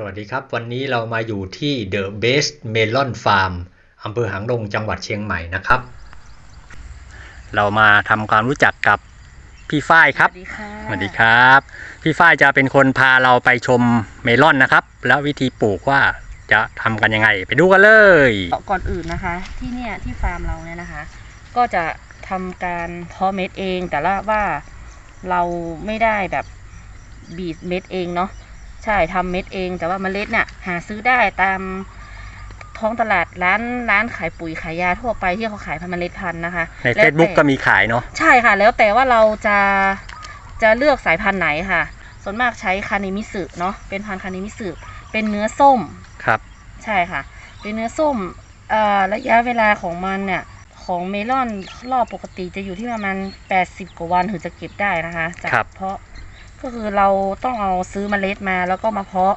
สวัสดีครับ วันนี้เรามาอยู่ที่ The Best Melon Farm อำเภอหางดงจังหวัดเชียงใหม่นะครับ เรามาทำความรู้จักกับพี่ฝ้ายครับสวัสดีค่ะสวัสดีครับ พี่ฝ้ายจะเป็นคนพาเราไปชมเมลอนนะครับ แล้ววิธีปลูกว่าจะทำกันยังไง ไปดูกันเลย ก่อนอื่นนะคะ ที่เนี่ยที่ฟาร์มเราเนี่ยนะคะ ก็จะทำการเพาะเม็ดเองแต่ละว่าเราไม่ได้แบบบีบเม็ดเองเนาะใช่ทำเม็ดเอง แต่ว่าเมล็ดเนี่ยหาซื้อได้ตามท้องตลาดร้านร้านขายปุ๋ยขายยาทั่วไปที่เขาขายพันธุ์เมล็ดพันธุ์นะคะในแล้ว Facebook แต่ก็มีขายเนาะใช่ค่ะ แล้วแต่ว่าเราจะจะเลือกสายพันธุ์ไหนค่ะ ส่วนมากใช้คานิมิสึเนาะเป็นพันธุ์คานิมิสึเป็นเนื้อส้มครับ ใช่ค่ะ เป็นเนื้อส้มเอ่อระยะเวลาของมันเนี่ยของเมลอนรอบปกติจะอยู่ที่ประมาณ 80 กว่าวันถึงจะเก็บได้นะคะจากครับเพาะ ก็คือเราต้องเอาซื้อเมล็ดมาแล้วก็มาเพาะ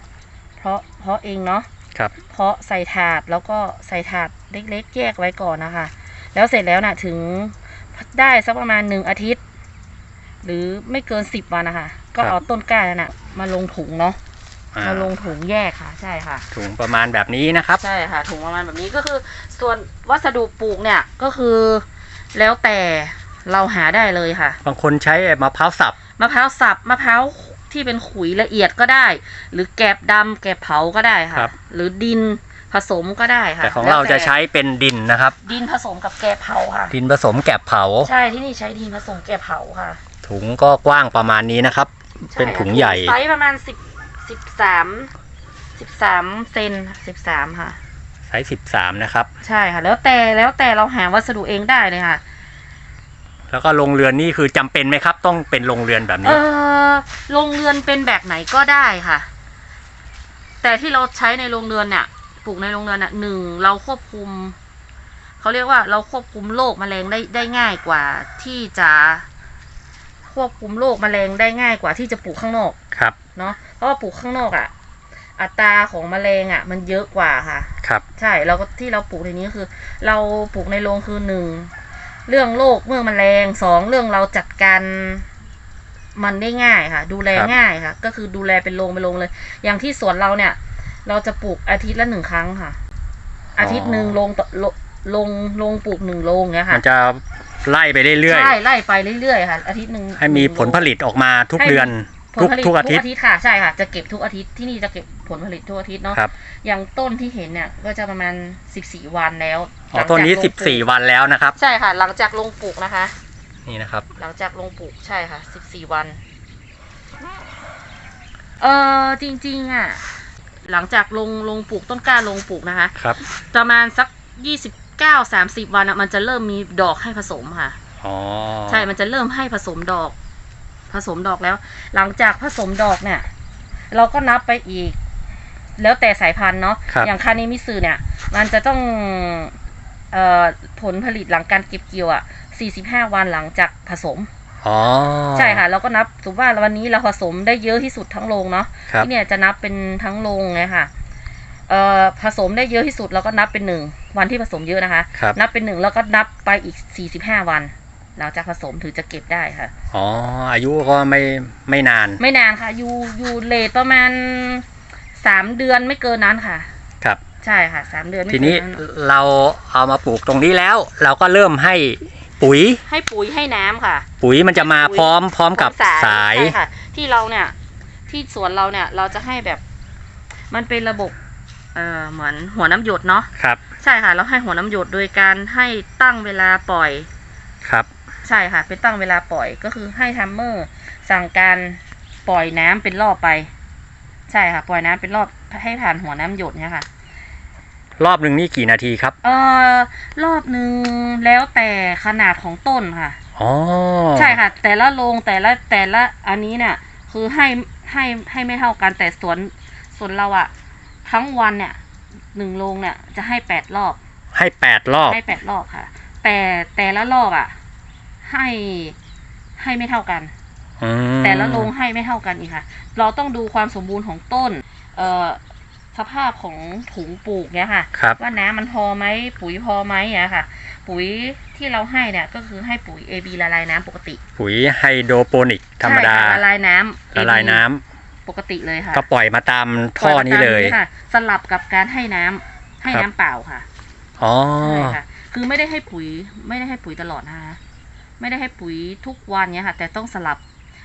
เพาะเพาะเองเนาะครับ เพาะใส่ถาดแล้วก็ใส่ถาดเล็กๆ แยกไว้ก่อนนะคะ แล้วเสร็จแล้วน่ะถึงได้สักประมาณหนึ่งอาทิตย์ หรือไม่เกินสิบวันนะคะ ก็ครับเอาต้นกล้านั่นน่ะ มาลงถุงเนาะอ่ามาลงถุงแยกค่ะ ใช่ค่ะ ถุงประมาณแบบนี้นะครับ ใช่ค่ะ ถุงประมาณแบบนี้ก็คือ ส่วนวัสดุปลูกเนี่ยก็คือแล้วแต่เราหาได้เลยค่ะ บางคนใช้มะพร้าวสับ มะพร้าวสับมะพร้าวที่เป็นขุยละเอียดก็ได้ หรือแกบดำแกบเผาก็ได้ค่ะ ครับ หรือดินผสมก็ได้ค่ะแต่ของแล้วเราจะใช้เป็นดินนะครับ ดินผสมกับแกบเผาค่ะ ดินผสมแกบเผา ใช่ที่นี่ใช้ดินผสมแกบเผาค่ะ ถุงก็กว้างประมาณนี้นะครับ ช่เป็นถุงใหญ่ ไซส์ประมาณสิบสิบสามสิบสามเซนสิบสามค่ะ ไซส์สิบสามนะครับ ใช่ค่ะ แล้วแต่แล้วแต่เราหาวัสดุเองได้เลยค่ะ แล้วก็โรงเรือนนี่คือจำเป็นไหมครับ ต้องเป็นโรงเรือนแบบเอนี้ อโรงเรือนเป็นแบบไหนก็ได้ค่ะ แต่ที่เราใช้ในโรงเรือนเนี่ยปลูกในโรงเรือนน่ะหนึ่งเราควบคุมเขาเรียกว่าเราควบคุมโรคแมลงได้ได้ง่ายกว่าที่จะควบคุมโรคแมลงได้ง่ายกว่าที่จะปลูกข้างนอก ครับเนาะเพราะว่าปลูกข้างนอกอะ่ะ อัตราของแมลงอะ่ะ มันเยอะกว่าค่ะ ครับ ใช่เราก็ที่เราปลูกในนี้คือ เราปลูกในโรงคือหนึ่ง เรื่องโรคเมื่อแมลงสองเรื่องเราจัดการมันได้ง่ายค่ะ ดูแลครับง่ายค่ะ ก็คือดูแลเป็นโรงเป็นโรงเลย อย่างที่สวนเราเนี่ย เราจะปลูกอาทิตย์ละหนึ่งครั้งค่ะ อาทิตย์หนึ่งลงต่อลงลงลงปลูกหนึ่งโรงเนี้ยมัค่ะนจะไล่ไปเรื่อยใช่ไล่ไปเรื่อยๆค่ะ อาทิตย์หนึ่งๆให้มีนึ่งโรงผลผลิตออกมาทุกให้เดือน ผลทุกผลิตทุกอาทิตย์ค่ะใช่ค่ะ จะเก็บทุกอาทิตย์ที่นี่จะเก็บผลผลิตทุกอาทิตย์เนาะครับ อย่างต้นที่เห็นเนี่ยก็จะประมาณสิบสี่วันแล้วอ๋อต้นนี้หลังสิจากบลงปลูสี่กวันแล้วนะครับ ใช่ค่ะ หลังจากลงปลูกนะคะ นี่นะครับ หลังจากลงปลูกใช่ค่ะสิบสี่วัน เออจริงๆอะ หลังจากลงลงปลูกต้นกล้าลงปลูกนะคะ ครับ ประมาณสักยี่สิบเก้าสามสิบวันอะมันจะเริ่มมีดอกให้ผสมค่ะอ๋อใช่มันจะเริ่มให้ผสมดอก ผสมดอกแล้ว หลังจากผสมดอกเนี่ย เราก็นับไปอีก แล้วแต่สายพันธุ์เนาะครับอย่างคานิมิสึเนี่ย มันจะต้องเอ่อผลผลิตหลังการเก็บเกี่ยวอะ45 วันหลังจากผสม อ๋อ ใช่ค่ะ เราก็นับสมมติว่าวันนี้เราผสมได้เยอะที่สุดทั้งโรงเนาะครับ ที่เนี่ยจะนับเป็นทั้งโรงไงค่ะเอ่อผสมได้เยอะที่สุดเราก็นับเป็นหนึ่งวันที่ผสมเยอะนะคะ ครับ นับเป็นหนึ่งแล้วก็นับไปอีก 45 วัน หลังจากผสมถึงจะเก็บได้ค่ะ อ๋อ อายุก็ไม่ไม่นาน ไม่นานค่ะ อยู่อยู่เลทประมาณสามเดือนไม่เกินนั้นค่ะ ครับ ใช่ค่ะสามเดือนไม่ทีเกินนี้นั้นเราเอามาปลูกตรงนี้แล้ว เราก็เริ่มให้ปุ๋ย ให้ปุ๋ยให้น้ำค่ะ ปุ๋ยมันจะมาพร้อมพร้อมกับสาย ใช่ค่ะ ที่เราเนี่ย ที่สวนเราเนี่ย เราจะให้แบบ มันเป็นระบบ เอ่อเหมือนหัวน้ำหยดเนาะครับ ใช่ค่ะ เราให้หัวน้ำหยดโดยการให้ตั้งเวลาปล่อย ครับ ใช่ค่ะ เป็นตั้งเวลาปล่อยก็คือให้ทัมเมอร์สั่งการปล่อยน้ำเป็นรอบไป ใช่ค่ะ ปล่อยน้ำเป็นรอบให้ผ่านหัวน้ำหยดเนี่ยค่ะ รอบหนึ่งนี่กี่นาทีครับ เอ่อรอบหนึ่งแล้วแต่ขนาดของต้นค่ะอ๋อใช่ค่ะ แต่ละโรงแต่ละแต่ละอันนี้เนี่ยคือให้ให้ให้ไม่เท่ากันแต่สวนสวนเราอะทั้งวันเนี่ยหนึ่งโรงเนี่ยจะให้แปดรอบ ให้แปดรอบให้แปดรอบค่ะ แต่แต่ละรอบอะ ให้ให้ไม่เท่ากันอืมแต่ละโรงให้ไม่เท่ากันอีกค่ะ เราต้องดูความสมบูรณ์ของต้น เอ่อสภาพของถุงปลูกเนี่ยค่ะครับว่าน้ำมันพอไหมปุ๋ยพอไหมเนี่ยค่ะ ปุ๋ยที่เราให้เนี่ยก็คือให้ปุ๋ย AB ละลายน้ำปกติ ปุ๋ยไฮโดรโปนิกธรรมดาใช่ค่ะละลายน้ำละลายน้ำ AB ปกติเลยค่ะ ก็ปล่อยมาตามท่อนี้เลยปอมาตามค่ะ สลับกับการให้น้ำให้ครับน้ำเปล่าค่ะอ๋อใช่ค่ะ คือไม่ได้ให้ปุ๋ยไม่ได้ให้ปุ๋ยตลอดนะคะ ไม่ได้ให้ปุ๋ยทุกวันเนี้ยค่ะ แต่ต้องสลับ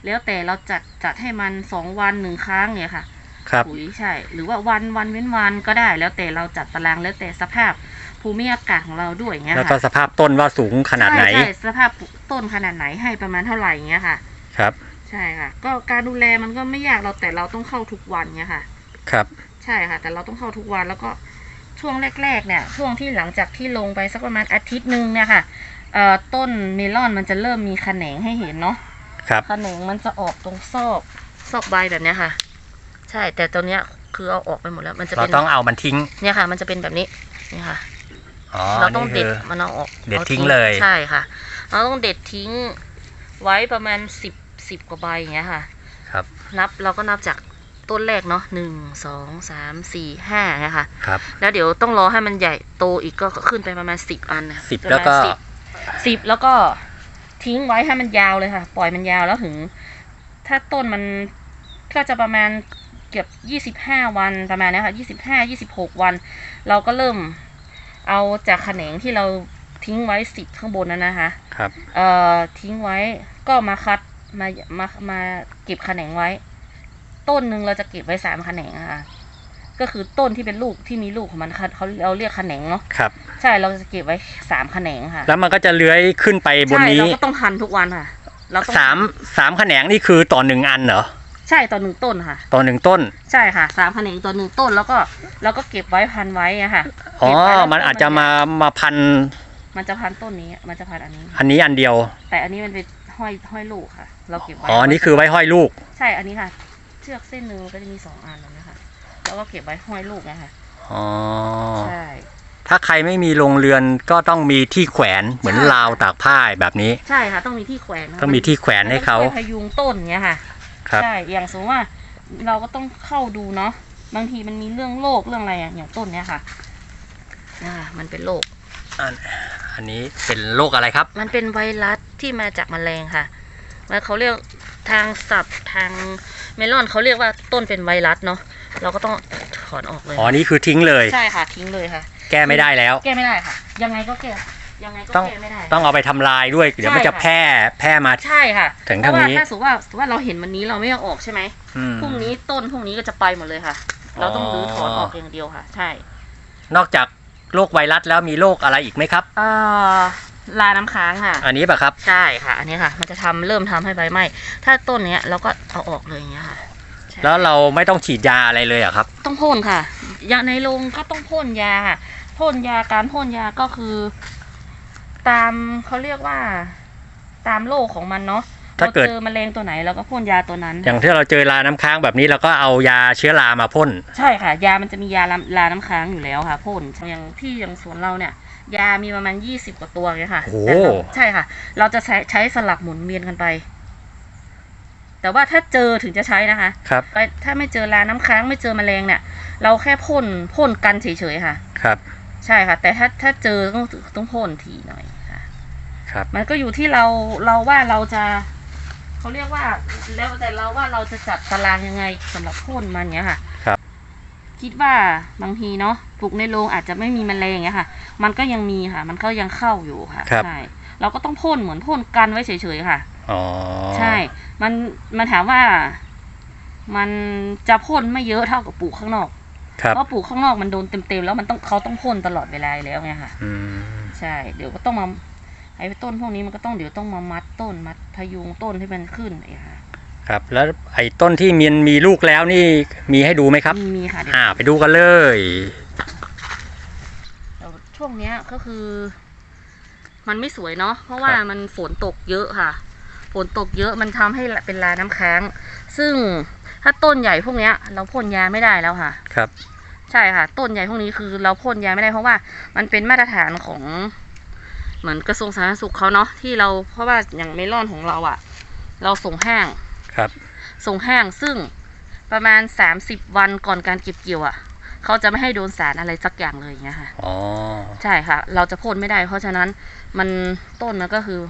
แล้วแต่เราจัดจัดให้มันสองวันหนึ่งครั้งเนี่ยค่ะครับปุ๋ยใช่ หรือว่าวันวันเว้นวันก็ได้ แล้วแต่เราจัดตารางแล้วแต่สภาพภูมิอากาศของเราด้วยอย่างเงี้ยแล้วก็ค่ะสภาพต้นว่าสูงขนาดไหนใช่ใช่สภาพต้นขนาดไหนให้ประมาณเท่าไหร่อย่างเงี้ยค่ะ ครับ ใช่ค่ะ ก็การดูแลมันก็ไม่ยากเราแต่เราต้องเข้าทุกวันเงี้ยค่ะ ครับ ใช่ค่ะ แต่เราต้องเข้าทุกวันแล้วก็ช่วงแรก ๆ เนี่ย ช่วงที่หลังจากที่ลงไปสักประมาณอาทิตย์หนึ่งเนี่ยค่ะ เอ่อต้นเมลอนมันจะเริ่มมีแขนงให้เห็นเนาะครับ แขนงมันจะออกตรงซอกซอกใบแบบเนี้ยค่ะ ใช่แต่ตัวเนี้ยคือเอาออกไปหมดแล้วมันจะเราเป็นต้องเอามันทิ้ง เนี่ยค่ะ มันจะเป็นแบบนี้นี่ค่ะ อ๋อ เราต้องนี่เด็คืดอมันเอาออกเด็ดอาทิ้งเลย ใช่ค่ะ เราต้องเด็ดทิ้งไว้ประมาณสิบสิบกว่าใบอย่างเงี้ยค่ะ ครับ นับเราก็นับจากต้นแรกเนาะหนึ่งสองสามสี่ห้าเนี่ยค่ะครับ แล้วเดี๋ยวต้องรอให้มันใหญ่โตอีกก็ขึ้นไปประมาณสิบอันนะสิบประมาณแล้วก็สิบ สิบแล้วก็ทิ้งไว้ให้มันยาวเลยค่ะ ปล่อยมันยาวแล้วถึง ถ้าต้นมันก็จะประมาณเกือบยี่สิบห้าวันประมาณเนี้ยค่ะยี่สิบห้ายี่สิบหกวัน เราก็เริ่มเอาจากแขนงที่เราทิ้งไว้สิบข้างบนนั้นนะคะครับเอ่อทิ้งไว้ก็มาคัดมามามาเก็บแขนงไว้ ต้นหนึ่งเราจะเก็บไว้สามแขนงอะค่ะ ก็คือต้นที่เป็นลูกที่มีลูกของมันค่ะเขาเราเรียกแขนงเนาะครับ ใช่เราจะเก็บไว้สามแขนงค่ะ แล้วมันก็จะเลื้อยขึ้นไปบนใช่นี้เราก็ต้องพันทุกวันค่ะเราต้องสามสามแขนงนี่คือต่อหนึ่งอันเหรอใช่ต่อหนึ่งต้นค่ะ ต่อหนึ่งต้น ใช่ค่ะสามแขนงต่อหนึ่งต้นแล้วก็เราก็เก็บไว้พันไว้อะค่ะอ๋อเก็บไว้แล้วมันอาจจะมามาพัน มันจะพันต้นนี้ มันจะพันอันนี้ อันนี้อันเดียว แต่อันนี้มันเป็นห้อยห้อยลูกค่ะ เราเก็บไว้อ๋ออันนี้คือไว้ห้อยลูก ใช่อันนี้ค่ะ เชือกเส้นหนึ่งมันก็จะมีสองอันแล้วนะคะแล้ว ก็เก็บไว้ห้อยลูกนะคะอ๋อใช่ถ้าใครไม่มีโรงเรือนก็ต้องมีที่แขวนเหมือนใช่ราวตากผ้าแบบนี้ ใช่ค่ะ ต้องมีที่แขวนนะต้องมีที่แขวนให้เขามันต้องช่วยพยุงต้นเนี้ยค่ะครับใช่อย่างสมมติว่าเราก็ต้องเข้าดูเนาะบางทีมันมีเรื่องโรคเรื่องอะไรอะอย่างต้นเนี้ยค่ะอ่ามันเป็นโรคอันอันนี้เป็นโรคอะไรครับ มันเป็นไวรัสที่มาจากแมลงค่ะแล้วเขาเรียกทางศัพท์ทางเมลอนเขาเรียกว่าต้นเป็นไวรัสเนาะ เราก็ต้องถอนออกเลยอ๋อนี่คือทิ้งเลย ใช่ค่ะทิ้งเลยค่ะ แก้ไม่ได้แล้ว แก้ไม่ได้ค่ะ ยังไงก็แก้ยังไงก็ต้องแก้ไม่ได้ ต้องเอาไปทำลายด้วยเดี๋ยวมันใช่จะค่ะแพร่แพร่มาใช่ค่ะถึงเพทางราะว่านี้ถ้าสมมติว่าสมมติว่าเราเห็นวันนี้เราไม่เอาออกใช่ไหมอืมพรุ่งนี้ต้นพรุ่งนี้ก็จะไปหมดเลยค่ะ เราต้องรื้อถอนออกอย่างเดียวค่ะ ใช่ นอกจากโรคไวรัสแล้วมีโรคอะไรอีกไหมครับเอ่อลาน้ำค้างค่ะ อันนี้ป่ะครับ ใช่ค่ะ อันนี้ค่ะ มันจะทำเริ่มทำให้ใบไหม้ ถ้าต้นเนี้ยเราก็เอาออกเลยอย่างเงี้ยค่ะใช่ แล้วเราไม่ต้องฉีดยาอะไรเลยเหรอะครับ ต้องพ่นค่ะ ยาในโรงก็ต้องพ่นยาค่ะพ่นยาการพ่นยาก็คือ ตามเขาเรียกว่า ตามโรคของมันเนาะถ้าเกิดรเจอแมลงตัวไหนเราก็พ่นยาตัวนั้น อย่างที่เราเจอราน้ำค้างแบบนี้เราก็เอายาเชื้อรามาพ่น ใช่ค่ะ ยามันจะมียาลาลาน้ำค้างอยู่แล้วค่ะพ่นอย่างที่อย่างสวนเราเนี่ย ยามีประมาณยี่สิบกว่าตัวเนี่ยค่ะโอ้โห แต่เราใช่ค่ะ เราจะใช้ใช้สลับหมุนเวียนกันไป แต่ว่าถ้าเจอถึงจะใช้นะคะครับไปถ้าไม่เจอราน้ำค้างไม่เจอแมลงเนี่ย เราแค่พ่นพ่นกันเฉยๆค่ะ ครับ ใช่ค่ะ แต่ถ้าถ้าเจอต้องต้องพ่นทีหน่อยค่ะ ครับ มันก็อยู่ที่เราเราว่าเราจะเขาเรียกว่าแล้วแต่เราว่าเราจะจัดตารางยังไงสำหรับพ่นมันเนี้ยค่ะครับ คิดว่าบางทีเนาะปลูกในโรงอาจจะไม่มีแมลงเงี้ยค่ะ มันก็ยังมีค่ะ มันก็ยังเข้าอยู่ค่ะครับใช่เราก็ต้องพ่นเหมือนพ่นกันไว้เฉยๆค่ะ อ๋อใช่ มันมันถามว่า มันจะพ่นไม่เยอะเท่ากับปลูกข้างนอก ครับเพราะปลูกข้างนอกมันโดนเต็มๆแล้วมันต้องเขาต้องพ่นตลอดเวลาอยู่แล้วไงค่ะอืมใช่ เดี๋ยวก็ต้องมาไอ้ต้นพวกนี้มันก็ต้องเดี๋ยวต้องมามัดต้นมัดพยุงต้นให้มันขึ้นไอ้ค่ะครับ แล้วไอ้ต้นที่มีมีลูกแล้วนี่มีให้ดูไหมครับ มีมีค่ะเดี๋ยวอ่า ไปดูกันเลยเดี๋ยวช่วงเนี้ยก็คือ มันไม่สวยเนาะเพราะว่าครับมันฝนตกเยอะค่ะฝ นตกเยอะมันทำให้เป็นลาน้ำค้าง ซึ่งถ้าต้นใหญ่พวกเนี้ย เราพ่นยาไม่ได้แล้วค่ะ ครับ ใช่ค่ะ ต้นใหญ่พวกนี้คือเราพ่นยาไม่ได้เพราะว่า มันเป็นมาตรฐานของ เหมือนกระทรวงสาธารณสุขเขาเนาะที่เราเพราะว่าอย่างเมลอนของเราอะ่ะ เราส่งห้างครับ ส่งห้างซึ่งประมาณสามสิบวันก่อนการเก็บเกี่ยวอะ่ะเขาจะไม่ให้โดนสารอะไรสักอย่างเลยอย่างเงี้ยค่ะอ๋อใช่ค่ะ เราจะพ่นไม่ได้ เพราะฉะนั้นมันต้นมันก็คือ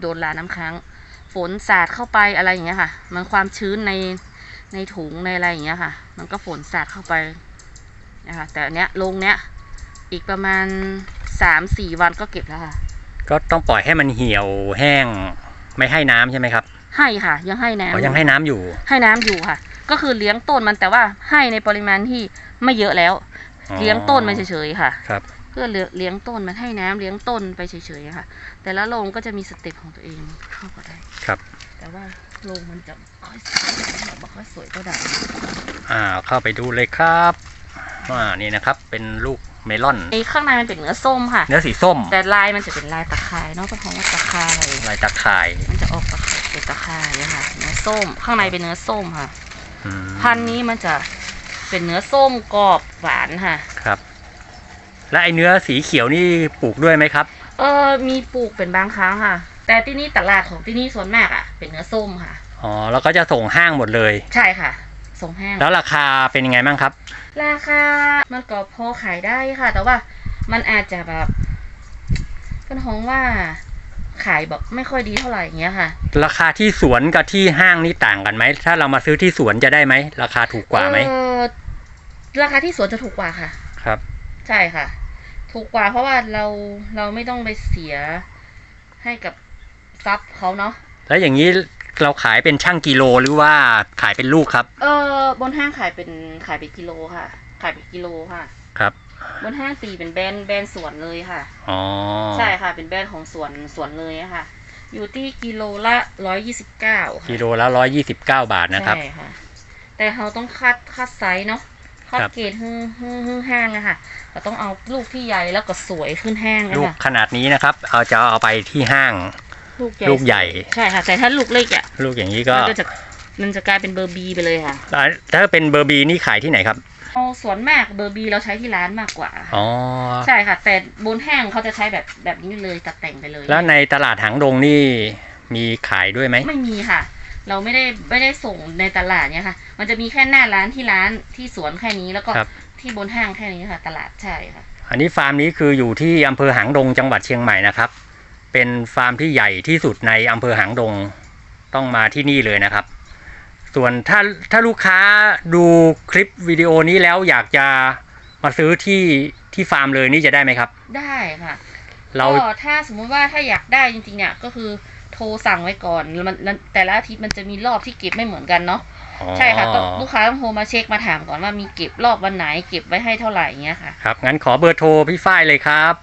โดนลาน้ำค้างฝ นสาดเข้าไปอะไรอย่างเงี้ยค่ะ มันความชื้นในในถุงในอะไรอย่างเงี้ยค่ะ มันก็ฝนสาดเข้าไปนะคะแต่อันเนี้ยลงเนี้ยอีกประมาณสามสี่วันก็เก็บแล้วค่ะ ก็ต้องปล่อยให้มันเหี่ยวแห้งไม่ให้น้ำใช่ไหมครับ ให้ค่ะ ยังให้น้ำอ๋อยังให้น้ำอยู่ ให้น้ำอยู่ค่ะ ก็คือเลี้ยงต้นมันแต่ว่าให้ในปริมาณที่ไม่เยอะแล้ว อ๋อ เลี้ยงต้นมันเฉยๆค่ะ ครับเพื่อเลี้ยงต้นมันให้น้ำเลี้ยงต้นไปเฉยๆค่ะ แต่ละโรงก็จะมีสเต็ปของตัวเองเข้าก็ได้ครับ แต่ว่าโรงมันจะค่อยสวยบอกค่อยสวยก็ได้อ่าเข้าไปดูเลยครับอ่านี่นะครับ เป็นลูกเมลอนไอ้ข้างในมันเป็นเนื้อส้มค่ะ เนื้อสีส้ม แต่ลายมันจะเป็นลายตะข่ายเนาะก็เพราะว่าตะข่ายลายตะข่าย มันจะออกตะข่ายเป็นตะข่ายอะค่ะ เนื้อส้ม ข้างในเป็นเนื้อส้มค่ะอืมพันธุ์นี้มันจะเป็นเนื้อส้มกรอบหวานค่ะครับ และไอเนื้อสีเขียวนี่ปลูกด้วยไหมครับ เออมีปลูกเป็นบางครั้งค่ะ แต่ที่นี่ตลาดของที่นี่ส่วนมากอะ เป็นเนื้อส้มค่ะ อ๋อ แล้วก็จะส่งห้างหมดเลย ใช่ค่ะ ส่งแห้งแล้วราคาเป็นยังไงบ้างครับ ราคา มันก็พอขายได้ค่ะ แต่ว่ามันอาจจะแบบเป็นของว่าขายแบบไม่ค่อยดีเท่าไหร่อย่างเงี้ยค่ะ ราคาที่สวนกับที่ห้างนี่ต่างกันไหม ถ้าเรามาซื้อที่สวนจะได้ไหม ราคาถูกกว่าไหม เอ่อราคาที่สวนจะถูกกว่าค่ะ ครับ ใช่ค่ะ ถูกกว่าเพราะว่าเราเราไม่ต้องไปเสียให้กับทรัพย์เขาเนาะแล้วอย่างนี้เราขายเป็นช่างกิโลหรือว่าขายเป็นลูกครับ เออบนห้างขายเป็นขายเป็นกิโลค่ะ ขายเป็นกิโลค่ะ ครับ บนห้างตีเป็นแบรนด์แบรนด์สวนเลยค่ะอ๋อใช่ค่ะ เป็นแบรนด์ของสวนสวนเลยอะค่ะ อยู่ที่กิโลละร้อยยี่สิบเก้าค่ะกิโลละร้อยยี่สิบเก้าบาทนะครับใช่ค่ะ แต่เราต้องคัดคัดไซส์เนาะ คัดครับ เกรดฮึ่งฮึ่งฮึ่งห้างอะค่ะ เราต้องเอาลูกที่ใหญ่แล้วก็สวยขึ้นห้างอะลูกค่ะขนาดนี้นะครับ เอาจะเอาไปที่ห้างลูกใหญ่ลูกใหญ่ ใช่ค่ะ แต่ถ้าลูกเล็กอะลูกอย่างนี้ก็มันก็จะมันจะกลายเป็นเบอร์บีไปเลยค่ะถ้าเป็นเบอร์บีนี่ขายที่ไหนครับเอาส่วนมากเบอร์บีเราใช้ที่ร้านมากกว่า อ๋อใช่ค่ะ แต่บนห้างเขาจะใช้แบบแบบนี้เลยตัดแต่งไปเลยแล้วในตลาดหางดงนี่มีขายด้วยไหมไม่มีค่ะ เราไม่ได้ไม่ได้ส่งในตลาดเนี่ยค่ะ มันจะมีแค่หน้าร้านที่ร้านที่สวนแค่นี้แล้วก็ครับ ที่บนห้างแค่นี้ค่ะ ตลาดใช่ค่ะ อันนี้ฟาร์มนี้คืออยู่ที่อำเภอหางดงจังหวัดเชียงใหม่นะครับ เป็นฟาร์มที่ใหญ่ที่สุดในอำเภอหางดงต้องมาที่นี่เลยนะครับ ส่วนถ้าถ้าลูกค้าดูคลิปวิดีโอนี้แล้วอยากจะมาซื้อที่ที่ฟาร์มเลยนี่จะได้ไหมครับ ได้ค่ะเรา ก็ถ้าสมมุติว่าถ้าอยากได้จริงๆเนี่ยก็คือ โทรสั่งไว้ก่อนแล้วมันแล้วแต่ละอาทิตย์มันจะมีรอบที่เก็บไม่เหมือนกันเนาะอ๋อใช่ค่ะต้องลูกค้าต้องโทรมาเช็คมาถามก่อนว่ามีเก็บรอบวันไหนเก็บไว้ให้เท่าไหร่อย่างเงี้ยค่ะครับงั้นขอเบอร์โทรพี่ฝ้ายเลยครับ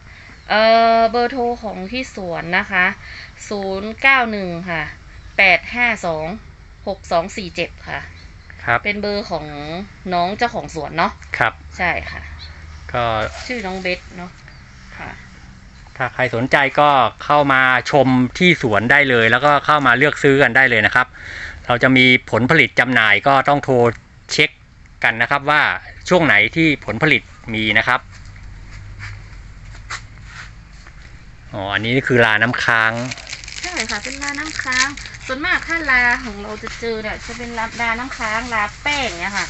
เออเบอร์โทรของที่สวนนะคะศูนย์เก้าหนึ่งค่ะแปดห้าสองหกสองสี่เจ็ดค่ะครับเป็นเบอร์ของน้องเจ้าของสวนเนาะครับ ใช่ค่ะ ก็ชื่อน้องเบสเนาะค่ะ ถ้าใครสนใจก็เข้ามาชมที่สวนได้เลย แล้วก็เข้ามาเลือกซื้อกันได้เลยนะครับ เราจะมีผลผลิตจำหน่ายก็ต้องโทรเช็คกันนะครับว่าช่วงไหนที่ผลผลิตมีนะครับอ๋ออันนี้คือลาน้ำค้าง ใช่ค่ะเป็นลาน้ำค้าง ส่วนมากถ้าลาของเราจะเจอเนี่ยจะเป็นลาลาน้ำค้างลาแป้งเนี่ยค่ะ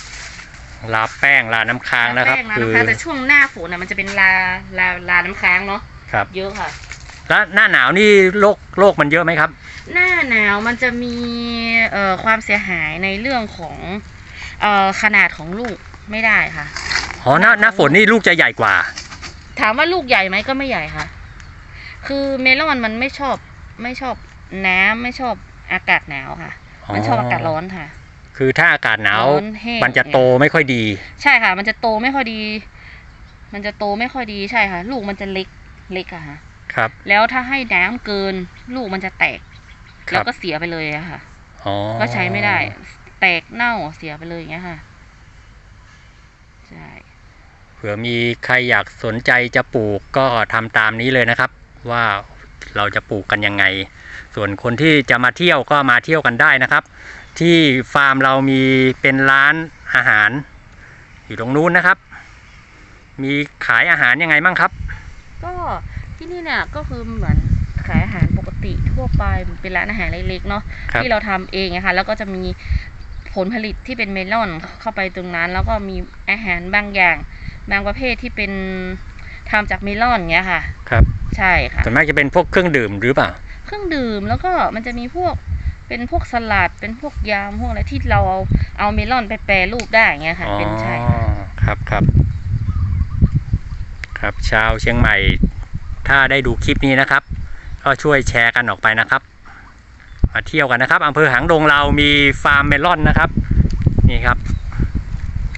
ลาแป้งลาน้ำค้างนะครับลาแป้งลาคือน้ำค้างแต่ช่วงหน้าฝนน่ะมันจะเป็นลาลาลาน้ำค้างเนาะ ครับเยอะค่ะ แล้วหน้าหนาวนี่โรคโรคมันเยอะไหมครับ หน้าหนาวมันจะมีเอ่อความเสียหายในเรื่องของเอ่อขนาดของลูกไม่ได้ค่ะ อ๋อหน้าหน้าฝนนี่ลูกจะใหญ่กว่า ถามว่าลูกใหญ่ไหมก็ไม่ใหญ่ค่ะ คือเมลอนมันไม่ชอบไม่ชอบน้ำไม่ชอบอากาศหนาวค่ะ มันชอบอากาศร้อนค่ะ คือถ้าอากาศหนาว ร้อนแห้ง มันจะโตไม่ค่อยดี ใช่ค่ะ มันจะโตไม่ค่อยดี มันจะโตไม่ค่อยดีใช่ค่ะ ลูกมันจะเล็ก เล็กอะค่ะ ครับ แล้วถ้าให้น้ำเกินลูกมันจะแตกคแล้วรับก็เสียไปเลยอะค่ะอ๋อก็ใช้ไม่ได้ แตกเน่าเสียไปเลยอย่างเงี้ยค่ะใช่เผื่อมีใครอยากสนใจจะปลูกก็ทำตามนี้เลยนะครับ ว่าเราจะปลูกกันยังไง ส่วนคนที่จะมาเที่ยวก็มาเที่ยวกันได้นะครับ ที่ฟาร์มเรามีเป็นร้านอาหาร อยู่ตรงนู้นนะครับ มีขายอาหารยังไงบ้างครับก็ ที่นี่เนี่ยก็คือเหมือนขายอาหารปกติทั่วไปเป็นร้านอาหารเล็กๆเนาะครับ ที่เราทำเองนะคะแล้วก็จะมีผลผลิตที่เป็นเมลอนเข้าไปตรงนั้น แล้วก็มีอาหารบางอย่าง บางประเภทที่เป็นทำจากเมลอนเงี้ยค่ะ ครับใช่ค่ะ ส่วนมากจะเป็นพวกเครื่องดื่มหรือเปล่า เครื่องดื่มแล้วก็มันจะมีพวกเเป็นพวกสลัดเป็นพวกยำพวกอะไรที่เราเอาเอาเมลอนไปแปรรูปได้อย่างเงี้ยค่ะ เป็นใช่อ๋อครับครับ ครับ ชาวเชียงใหม่ ถ้าได้ดูคลิปนี้นะครับ ก็ช่วยแชร์กันออกไปนะครับ มาเที่ยวกันนะครับอำเภอหางดงเรามีฟาร์มเมลอนนะครับ นี่ครับ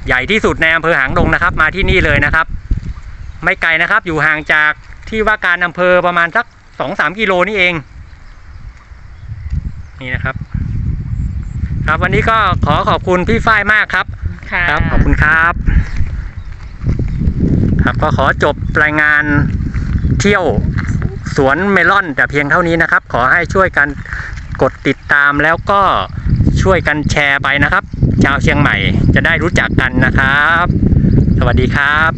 ใหญ่ที่สุดในอำเภอหางดงนะครับ มาที่นี่เลยนะครับ ไม่ไกลนะครับ อยู่ห่างจากที่ว่าการอำเภอประมาณสักสองสามกิโลนี่เอง นี่นะครับ ครับวันนี้ก็ขอขอบคุณพี่ฝ้ายมากครับค่ะครับ ขอบคุณครับ ครับก็ขอจบรายงาน เที่ยวสวนเมลอนแต่เพียงเท่านี้นะครับ ขอให้ช่วยกันกดติดตามแล้วก็ช่วยกันแชร์ไปนะครับ ชาวเชียงใหม่จะได้รู้จักกันนะครับ สวัสดีครับ